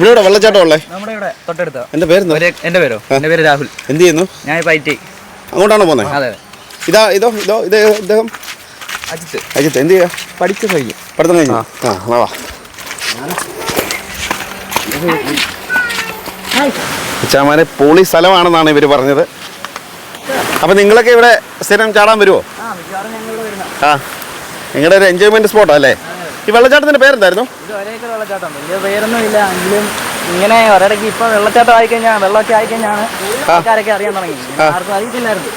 ഇവിടെ ഇവിടെ വെള്ളച്ചാട്ടം ഉള്ളേ? നമ്മുടെ ഇവിടെ തൊട്ടടുത്ത. എന്റെ പേരെന്താ? എന്റെ പേരോ? എന്റെ പേര് രാഹുൽ. എന്ത് ചെയ്യുന്നു? ഞാൻ ഇപ്പൊ ഐ ടി. അങ്ങോട്ടാണോ പോകുന്നത് അതെ ഇതാ ഇതോ ഇതോ ഇത് ഇദ്ദേഹം? അജിത്ത്. അജിത്ത് എന്ത് ചെയ്യാ? പഠിച്ചു കഴിഞ്ഞു. പഠിത്തം കഴിഞ്ഞു? ആ. വാ വാ. ചാമാനെ പൊളി സ്ഥലമാണെന്നാണ് ഇവർ പറഞ്ഞത്. അപ്പം നിങ്ങളൊക്കെ ഇവിടെ സ്ഥിരം ചാടാൻ വരുമോ ആ നിങ്ങളുടെ ഒരു എൻജോയ്മെന്റ് സ്പോട്ടാ അല്ലേ? ഈ വെള്ളച്ചാട്ടത്തിന്റെ പേരെന്തായിരുന്നു? ഇത് ഒരേക്കർ വെള്ളച്ചാട്ടം. വലിയ പേരൊന്നും ഇല്ല. എങ്കിലും ഇങ്ങനെ ഒരിടയ്ക്ക് ഇപ്പൊ വെള്ളച്ചാട്ടം ആയിക്കഴിഞ്ഞാൽ വെള്ളമൊക്കെ ആയിക്കഴിഞ്ഞാണ് ആൾക്കാരൊക്കെ അറിയാൻ തുടങ്ങി. ആർക്കും അറിയത്തില്ലായിരുന്നു.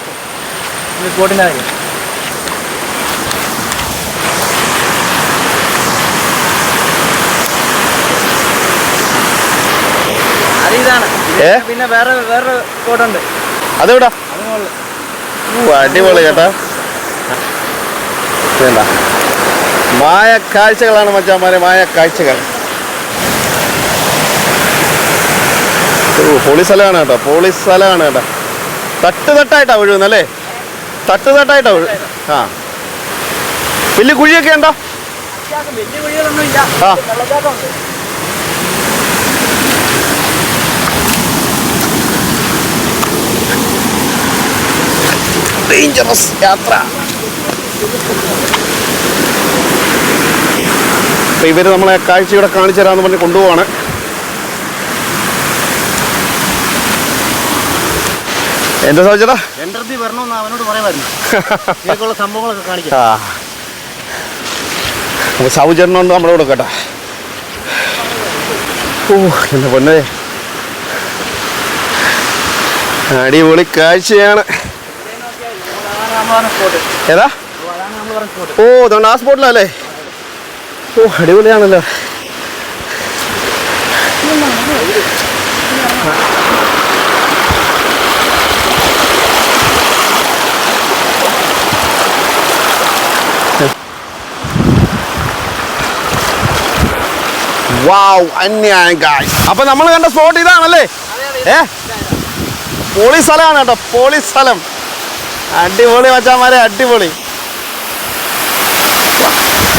ഈ സ്പോട്ടിന്റെ കാര്യം. ഇതാണ്. ഏ? പിന്നെ വേറെ വേറെ സ്പോട്ടുണ്ട് അതെവിടാ? അടിപൊളി ചേട്ടാ വേണ്ട. മായ കാഴ്ചകളാണ് മച്ചാമാരെ മായ കാഴ്ചകൾ പോളി സ്ഥലമാണ് കേട്ടോ പൊളി സ്ഥലമാണ് കേട്ടോ. തട്ട് തട്ടായിട്ടാ ഒഴുകുന്നല്ലേ തട്ട് തട്ടായിട്ടാ ഒഴു ആ. വലിയ കുഴിയൊക്കെ ഉണ്ടോ? ആ. ഡേഞ്ചറസ് യാത്ര. അപ്പൊ ഇവർ നമ്മളെ കാഴ്ചയുടെ കാണിച്ചു തരാന്ന് പറഞ്ഞ് കൊണ്ടുപോവാണ്. എന്താ സാധിച്ചടാ എന്റെ അടുത്ത് വരണമെന്ന് അവനോട് പറയാമായിരുന്നു. ഇതിലേക്കുള്ള സംഭവങ്ങളൊക്കെ കാണിക്കാം. ആ. അപ്പൊ സൗചരണമുണ്ട് നമ്മുടെ കൂടെ കേട്ടോ ഓ എന്റെ പൊന്നെ. അടിപൊളി കാഴ്ചയാണ്. ഏതാ? ഓ അതുകൊണ്ട് ആ സ്പോട്ടിലല്ലേ ഓ അടിപൊളിയാണല്ലോ. വാവ് അന്യായം അപ്പൊ നമ്മൾ കണ്ട സ്പോട്ട് ഇതാണല്ലേ? ഏ? പോളി സ്ഥലമാണ് കേട്ടോ പോളി സ്ഥലം. അടിപൊളി മച്ചാമാരെ അടിപൊളി.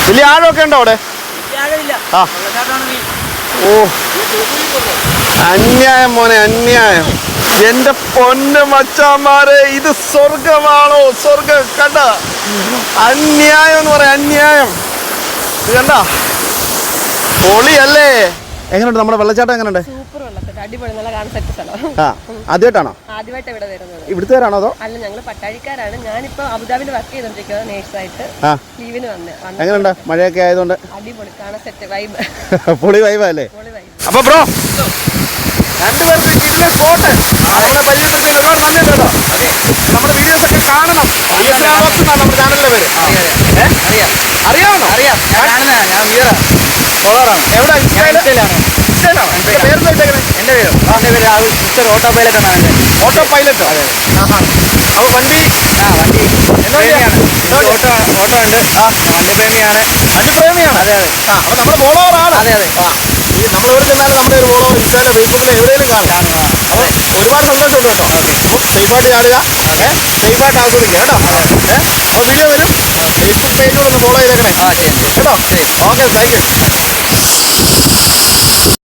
വലിയ ആഴമൊക്കെ ഉണ്ടോ അവിടെ? ആ. ഓ. അന്യായം മോനെ അന്യായം. എന്റെ പൊന്ന മച്ചാമാരെ ഇത് സ്വർഗമാണോ സ്വർഗം കണ്ട. അന്യായം എന്ന് പറയാം അന്യായം. ഇത് കണ്ട. പൊളിയല്ലേ? എങ്ങനെയുണ്ട് നമ്മുടെ വെള്ളച്ചാട്ടം എങ്ങനെയുണ്ട് സൂപ്പർ വെള്ളത്തിൽ അടിപൊളി നല്ല കാണാൻ സെറ്റ് സ്ഥലം. ആ ആദ്യമായിട്ടാണോ? ആദ്യമായിട്ട് ഇവിടെ വരുന്നത്. ഇവിടുത്തുകാരാണോ അതോ? അല്ല ഞങ്ങൾ പട്ടാഴിക്കാരാണ്. ഞാനിപ്പോ അബുദാബിയിൽ വർക്ക് ചെയ്തോണ്ടിരിക്കുന്നത് നേഴ്സായിട്ട് ആ. ലീവിന് വന്ന് വന്ന്. എങ്ങനെയുണ്ട്? മഴയൊക്കെ ആയതുകൊണ്ട്? അടിപൊളി കാണാൻ സെറ്റ് വൈബ് പൊളി വൈബല്ലേ പൊളി വൈബ് അപ്പൊ ബ്രോ രണ്ടുപേർക്ക് കിട്ടുന്ന സ്പോട്ട് നമ്മളെ പരിചയപ്പെടുത്തി ഒരുപാട് നന്ദിയുണ്ട് കേട്ടോ. നമ്മുടെ വീഡിയോസ് ഒക്കെ കാണണം. എന്നാണ് നമ്മുടെ ചാനലിന്റെ പേര് ഏ? അറിയാം. അറിയാമോ അറിയാം. ഞാൻ ഞാൻ ഫോളോറാണ് എവിടെ? ഇൻസ്റ്റയിലാണ് പേരെന്താ ഇട്ടേക്കണേ? എന്റെ പേരോ എന്റെ പേര്? രാഹുൽ. മിസ്റ്റർ ഓട്ടോ പൈലറ്റ് ആണ് എന്റെ ഓട്ടോ പൈലറ്റോ ആഹാ. അപ്പൊ വണ്ടി? ആ വണ്ടി. ഓട്ടോ ഓട്ടോ ഉണ്ട്. ആ. വണ്ടി പ്രേമിയാണ് വണ്ടി പ്രേമിയാണ് അതെ അതെ. ആ അപ്പോൾ നമ്മുടെ ആണ്. അതെ അതെ. ആ. ഈ നമ്മളെവിടെ ചെന്നാലും നമ്മുടെ ഒരു ഫോളോവർ ഇൻസ്റ്റായിലോ ഫേസ്ബുക്കിലോ എവിടെയെങ്കിലും കാണും. കാണുക അപ്പൊ ഒരുപാട് സന്തോഷമുണ്ട് കേട്ടോ. അപ്പോൾ സേഫായിട്ട് ചാടുക. ഏഹ് സേഫായിട്ട് ആസ്വദിക്കുക കേട്ടോ. ഏഹ് അപ്പോൾ വീഡിയോ വരും. ഫേസ്ബുക്ക് പേജിലൂടെ ഒന്ന് ഫോളോ ചെയ്തേക്കണേ. ആ ശരി കേട്ടോ? Okay thank you